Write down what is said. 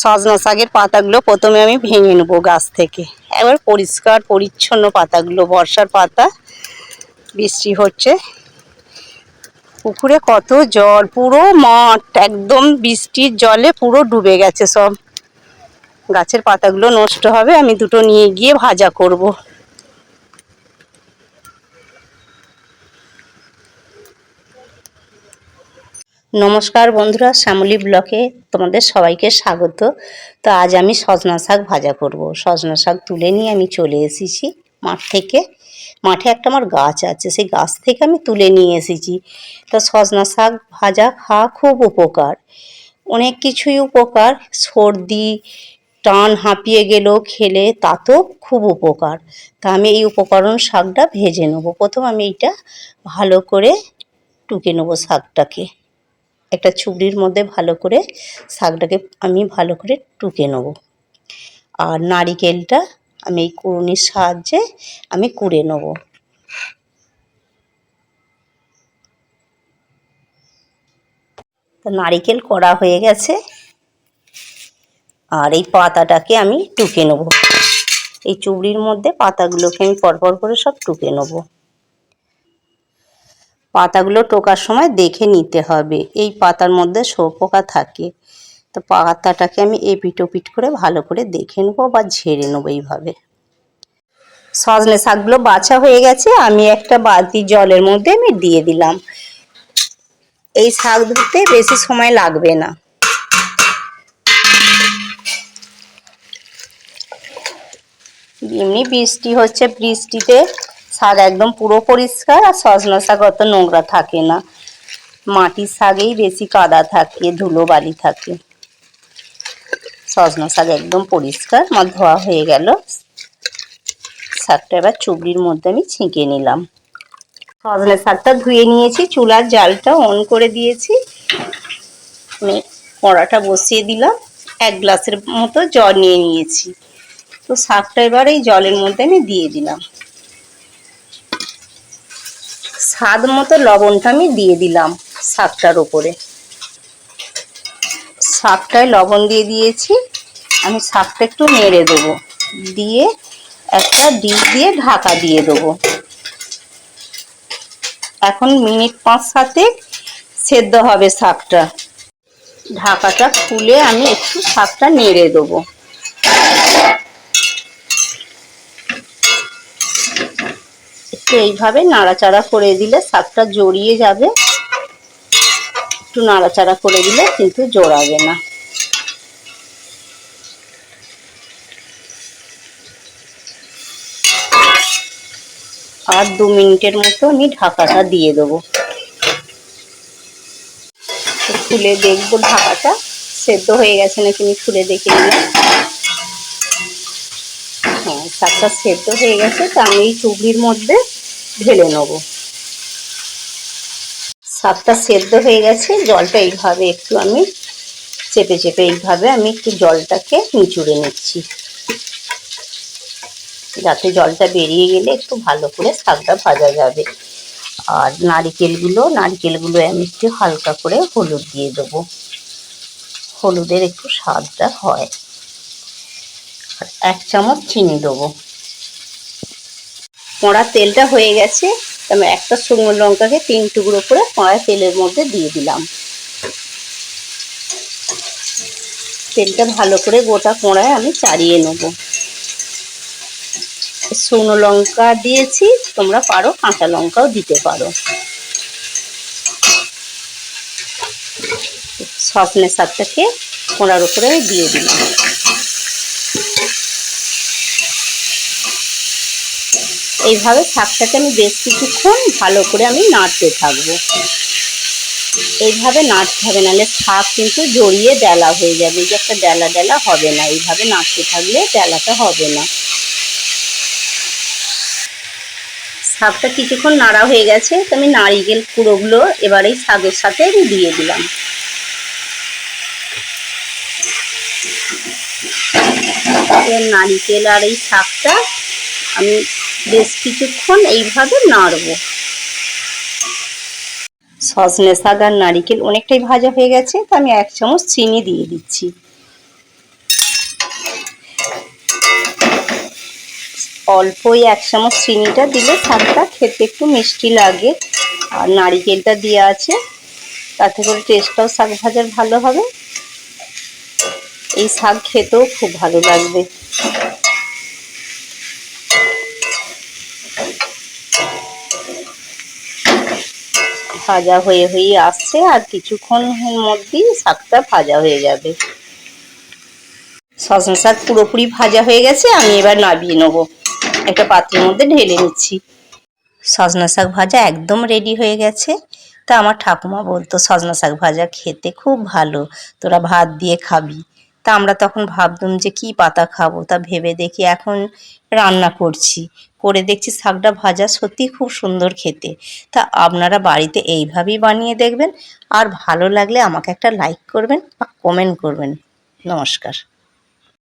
সজনা শাকের পাতাগুলো প্রথমে আমি ভেঙে নেব গাছ থেকে। এবার পরিষ্কার, পরিচ্ছন্ন পাতাগুলো, বর্ষার পাতা, বৃষ্টি হচ্ছে। পুকুরে কত জল, পুরো মাঠ, একদম বৃষ্টির জলে পুরো ডুবে গেছে সব। গাছের পাতাগুলো নষ্ট হবে, আমি দুটো নিয়ে গিয়ে ভাজা করব। নমস্কার বন্ধুরা, শ্যামলী ব্লকে তোমাদের সবাইকে স্বাগত। তো আজ আমি সজনা শাক ভাজা করব। সজনা শাক তুলে নিয়ে আমি চলে এসেছি মাঠ থেকে। মাঠে একটা আমার গাছ আছে, সেই গাছ থেকে আমি তুলে নিয়ে এসেছি। তো সজনা শাক ভাজা খাওয়া খুব উপকার। অনেক কিছুই উপকার, সর্দি, টান হাঁপিয়ে গেলেও খেলে, তাতেও খুব উপকার। তা আমি এই উপকরণ শাকটা ভেজে নেব। প্রথম আমি এইটা ভালো করে টুকে নেব শাকটাকে। একটা চুবড়ির মধ্যে ভালো করে শাকটাকে আমি ভালো করে টুকে নেব। আর নারিকেলটা আমি এই কুড়ুনির সাহায্যে আমি কুড়ে নেব। তো নারিকেল করা হয়ে গেছে। আর এই পাতাটাকে আমি টুকে নেব। এই চুবড়ির মধ্যে পাতাগুলোকে আমি পরপর করে সব টুকে নেব। পাতাগুলো টোকার সময় দেখে নিতে হবে। এই পাতার মধ্যে শোপোকা থাকে। তো পাতাটাকে আমি এপিট ওপিট করে ভালো করে দেখে নেব বা ঝেড়ে নেব এইভাবে। সজনে শাকগুলো বাছা হয়ে গেছে। আমি একটা বালতি জলের মধ্যে আমি দিয়ে দিলাম। এই শাক ধুতে বেশি সময় লাগবে না। এমনি বৃষ্টি হচ্ছে বৃষ্টিতে। শাক একদম পুরো পরিষ্কার আর সজনা শাক অত নোংরা থাকে না। মাটির শাকেই বেশি কাদা থাকে ধুলো বালি থাকে। সজনা শাক একদম পরিষ্কার, আমার ধোয়া হয়ে গেল। শাকটা এবার চুবড়ির মধ্যে আমি ছিঁকে নিলাম। সজনা শাকটা ধুয়ে নিয়েছি, চুলার জালটা অন করে দিয়েছি। আমি কড়াটা বসিয়ে দিলাম, এক গ্লাসের মতো জল নিয়ে নিয়েছি। তো শাকটা এবার এই জলের মধ্যে আমি দিয়ে দিলাম। স্বাদ মতো লবণটা আমি দিয়ে দিলাম শাকটার ওপরে শাকটায় লবণ দিয়ে দিয়েছি। আমি শাকটা একটু নেড়ে দেবো। দিয়ে একটা ডিশ দিয়ে ঢাকা দিয়ে দেবো। এখন মিনিট পাঁচ সাতে সেদ্ধ হবে শাকটা ঢাকাটা খুলে আমি একটু শাকটা নেড়ে দেবো। একটু এইভাবে নাড়াচাড়া করে দিলে শাকটা জড়িয়ে যাবে। একটু নাড়াচাড়া করে দিলে কিন্তু জড়াবে না। আর দু মিনিটের মতো আমি ঢাকাটা দিয়ে দেবো। খুলে দেখব ঢাকাটা। সেদ্ধ হয়ে গেছে নাকি আমি খুলে দেখে নিলাম। হ্যাঁ শাকটা সেদ্ধ হয়ে গেছে। তা আমি চুবড়ির মধ্যে ঢেলে নেব। শাকটা সেদ্ধ হয়ে গেছে, জলটা এইভাবে একটু আমি চেপে চেপে এইভাবে আমি একটু জলটাকে নিচুড়ে নিচ্ছি। যাতে জলটা বেরিয়ে গেলে একটু ভালো করে শাকটা ভাজা যাবে। আর নারিকেলগুলো নারিকেলগুলো আমি একটু হালকা করে হলুদ দিয়ে দেবো। হলুদের একটু স্বাদটা হয়। আর এক চামচ চিনি দেবো। কড়া তেলটা হয়ে গেছে আমি একটা শুকনো লঙ্কাকে তিন টুকরো করে কড়াই তেলের মধ্যে দিয়ে দিলাম। তেলটা ভালো করে গোটা কড়ায় আমি চাড়িয়ে নেব। শুকনো লঙ্কা দিয়েছি, তোমরা পারো, কাঁচা লঙ্কাও দিতে পারো। সজনে শাকটাকে কড়ার উপরে দিয়ে দিলাম। এইভাবে শাকটাকে আমি বেশ কিছুক্ষণ ভালো করে আমি নাড়তে থাকব। এইভাবে নাড়তে হবে, নাহলে শাক কিন্তু জড়িয়ে ডেলা হয়ে যাবে, এই যে একটা ডেলা ডেলা হবে না, এইভাবে নাড়তে থাকলে ডেলাটা হবে না। শাকটা কিছুক্ষণ নাড়া হয়ে গেছে, তো আমি নারিকেল কুড়োগুলো এবার এই শাকের সাথে আমি দিয়ে দিলাম। নারিকেল আর এই শাকটা আমি বেশ কিছুক্ষণ এইভাবে নাড়বো। সজনে শাক আর নারিকেল অনেকটাই ভাজা হয়ে গেছে, তো আমি এক চামচ চিনি দিয়ে দিচ্ছি। অল্পই এক চামচ চিনিটা দিলে শাকটা খেতে একটু মিষ্টি লাগে। আর নারিকেলটা দিয়ে আছে, তাতে করে টেস্টটাও শাক ভাজার ভালো হবে। এই শাক খেতেও খুব ভালো লাগবে। ভাজা হয়ে হয়ে আসছে আর কিছুক্ষণের মধ্যেই শাকটা ভাজা হয়ে যাবে। সজনা শাক পুরোপুরি ভাজা হয়ে গেছে, আমি এবার নাবিয়ে নেব। একটা পাত্রের মধ্যে ঢেলে নিচ্ছি। সজনা শাক ভাজা একদম রেডি হয়ে গেছে। তা আমার ঠাকুমা বলতো, সজনা শাক ভাজা খেতে খুব ভালো, তোরা ভাত দিয়ে খাবি। তা আমরা তখন ভাবতাম যে কি পাতা খাব, তা ভেবে দেখি এখন রান্না করছি। করে দেখছি শাকটা ভাজা সত্যি খুব সুন্দর খেতে। তা আপনারা বাড়িতে এইভাবেই বানিয়ে দেখবেন। আর ভালো লাগলে আমাকে একটা লাইক করবেন বা কমেন্ট করবেন। নমস্কার।